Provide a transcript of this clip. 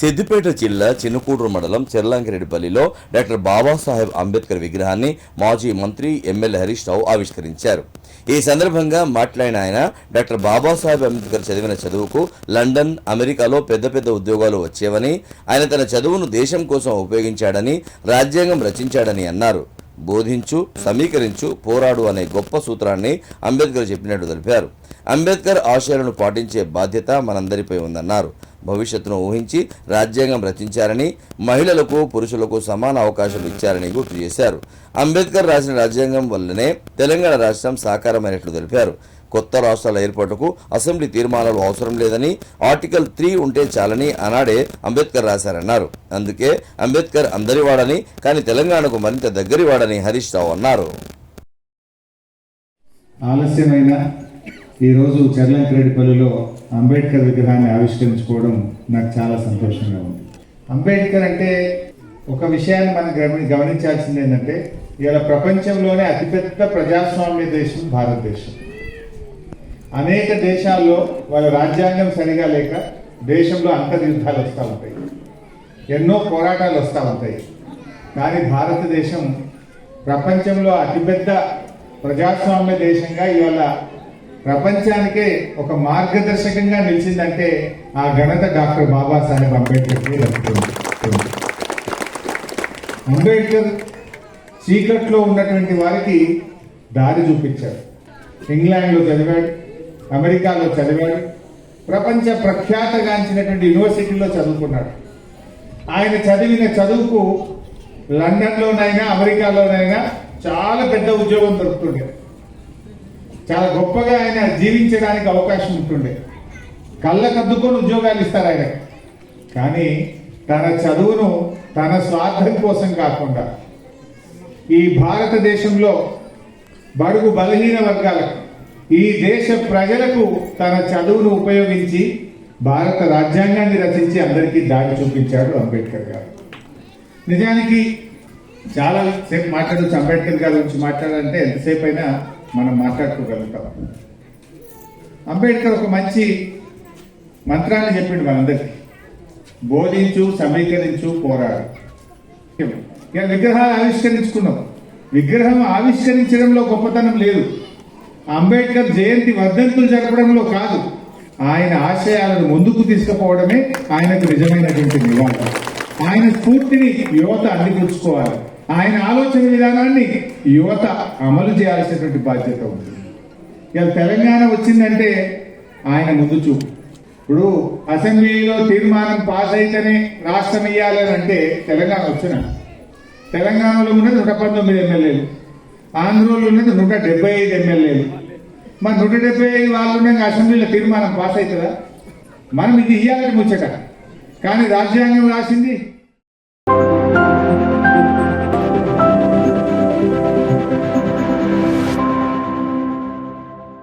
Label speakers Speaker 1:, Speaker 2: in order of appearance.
Speaker 1: సిద్దిపేట జిల్లా చిన్నకూడూరు మండలం చెర్లాంగిరెడ్డిపల్లిలో డాక్టర్ బాబాసాహెబ్ అంబేద్కర్ విగ్రహాన్ని మాజీ మంత్రి ఎమ్మెల్యే హరీష్ రావు ఆవిష్కరించారు ఈ సందర్భంగా మాట్లాడిన ఆయన డాక్టర్ బాబాసాహెబ్ అంబేద్కర్ చదివిన చదువుకు లండన్ అమెరికాలో పెద్ద పెద్ద ఉద్యోగాలు వచ్చేవని ఆయన తన చదువును దేశం కోసం ఉపయోగించాడని రాజ్యాంగం రచించాడని అన్నారు బోధించు సమీకరించు పోరాడు అనే గొప్ప సూత్రాన్ని అంబేద్కర్ చెప్పినట్టు తెలిపారు అంబేద్కర్ ఆశయాలను పాటించే బాధ్యత మనందరిపై ఉందన్నారు భవిష్యత్తును ఊహించి రాజ్యాంగం రచించారని మహిళలకు పురుషులకు సమాన అవకాశాలు ఇచ్చారని గుర్తు చేశారు అంబేద్కర్ రాసిన రాజ్యాంగం వల్లనే తెలంగాణ రాష్ట్రం సాకారమైనట్లు తెలిపారు కొత్త రాష్ట్రాల ఏర్పాటుకు అసెంబ్లీ తీర్మానాలు అవసరం లేదని ఆర్టికల్ త్రీ ఉంటే చాలని ఆనాడే అంబేద్కర్ రాశారన్నారు అందుకే అంబేద్కర్ అందరివాడని కానీ తెలంగాణకు మరింత దగ్గరివాడని హరీష్ రావు అన్నారు
Speaker 2: ఆలస్యమైన ఈరోజు చెర్లంకరెడ్డిపల్లిలో అంబేద్కర్ విగ్రహాన్ని ఆవిష్కరించుకోవడం నాకు చాలా సంతోషంగా ఉంది అంబేద్కర్ అంటే ఒక విషయాన్ని మనం గమనించాల్సింది ఏంటంటే ఇలా ప్రపంచంలోనే అతిపెద్ద ప్రజాస్వామ్య దేశం భారతదేశం అనేక దేశాల్లో వాళ్ళ రాజ్యాంగం సరిగా లేక దేశంలో అంతర్యుద్ధాలు వస్తూ ఉంటాయి ఎన్నో పోరాటాలు వస్తూ ఉంటాయి కానీ భారతదేశం ప్రపంచంలో అతిపెద్ద ప్రజాస్వామ్య దేశంగా ఇవాళ ప్రపంచానికే ఒక మార్గదర్శకంగా నిలిచిందంటే ఆ ఘనత డాక్టర్ బాబాసాహెబ్ అంబేద్కర్కి అంబేద్కర్ చీకట్లో ఉన్నటువంటి వారికి దారి చూపించారు ఇంగ్లాండ్లో చదివాడు అమెరికాలో చదివాడు ప్రపంచ ప్రఖ్యాతగాంచినటువంటి యూనివర్సిటీలో చదువుకున్నాడు ఆయన చదివిన చదువుకు లండన్లోనైనా అమెరికాలోనైనా చాలా పెద్ద ఉద్యోగం దొరుకుతుండే చాలా గొప్పగా ఆయన జీవించడానికి అవకాశం ఉంటుండే కళ్ళకద్దుకొని ఉద్యోగాలు ఇస్తారు ఆయన కానీ తన చదువును తన స్వార్థం కోసం కాకుండా ఈ భారతదేశంలో బడుగు బలహీన వర్గాలకు ఈ దేశ ప్రజలకు తన చదువును ఉపయోగించి భారత రాజ్యాంగాన్ని రచించి అందరికీ దారి చూపించాడు అంబేద్కర్ గారు నిజానికి చాలా సేపు మాట్లాడచ్చు అంబేద్కర్ గారి గురించి మాట్లాడాలంటే ఎంతసేపు అయినా మనం మాట్లాడుకోగలుగుతాం అంబేద్కర్ ఒక మంచి మంత్రాన్ని చెప్పిండు మనందరికీ బోధించు సమీకరించు పోరాడు ఇక విగ్రహాలు ఆవిష్కరించుకున్నాం విగ్రహం ఆవిష్కరించడంలో గొప్పతనం లేదు అంబేద్కర్ జయంతి వర్ధంతులు జరపడంలో కాదు ఆయన ఆశయాలను ముందుకు తీసుకుపోవడమే ఆయనకు నిజమైనటువంటి నివాళి ఆయన స్ఫూర్తిని యువత అందిపుచ్చుకోవాలి ఆయన ఆలోచన విధానాన్ని యువత అమలు చేయాల్సినటువంటి బాధ్యత ఉంది ఇక తెలంగాణ వచ్చిందంటే ఆయన ముందు చూపు ఇప్పుడు అసెంబ్లీలో తీర్మానం పాస్ అయితేనే రాష్ట్రం ఇయ్యాలని అంటే తెలంగాణ వచ్చిన తెలంగాణలో ఉన్నది నూట పంతొమ్మిది ఎమ్మెల్యేలు ఆంధ్రలో ఉన్నది నూట డెబ్బై ఐదు ఎమ్మెల్యేలు మరి నూట డెబ్బై ఐదు వాళ్ళు ఉన్నది అసెంబ్లీలో తీర్మానం పాస్ అవుతుందా మనం ఇది ఇవ్వాలని ముచ్చట కానీ రాజ్యాంగం రాసింది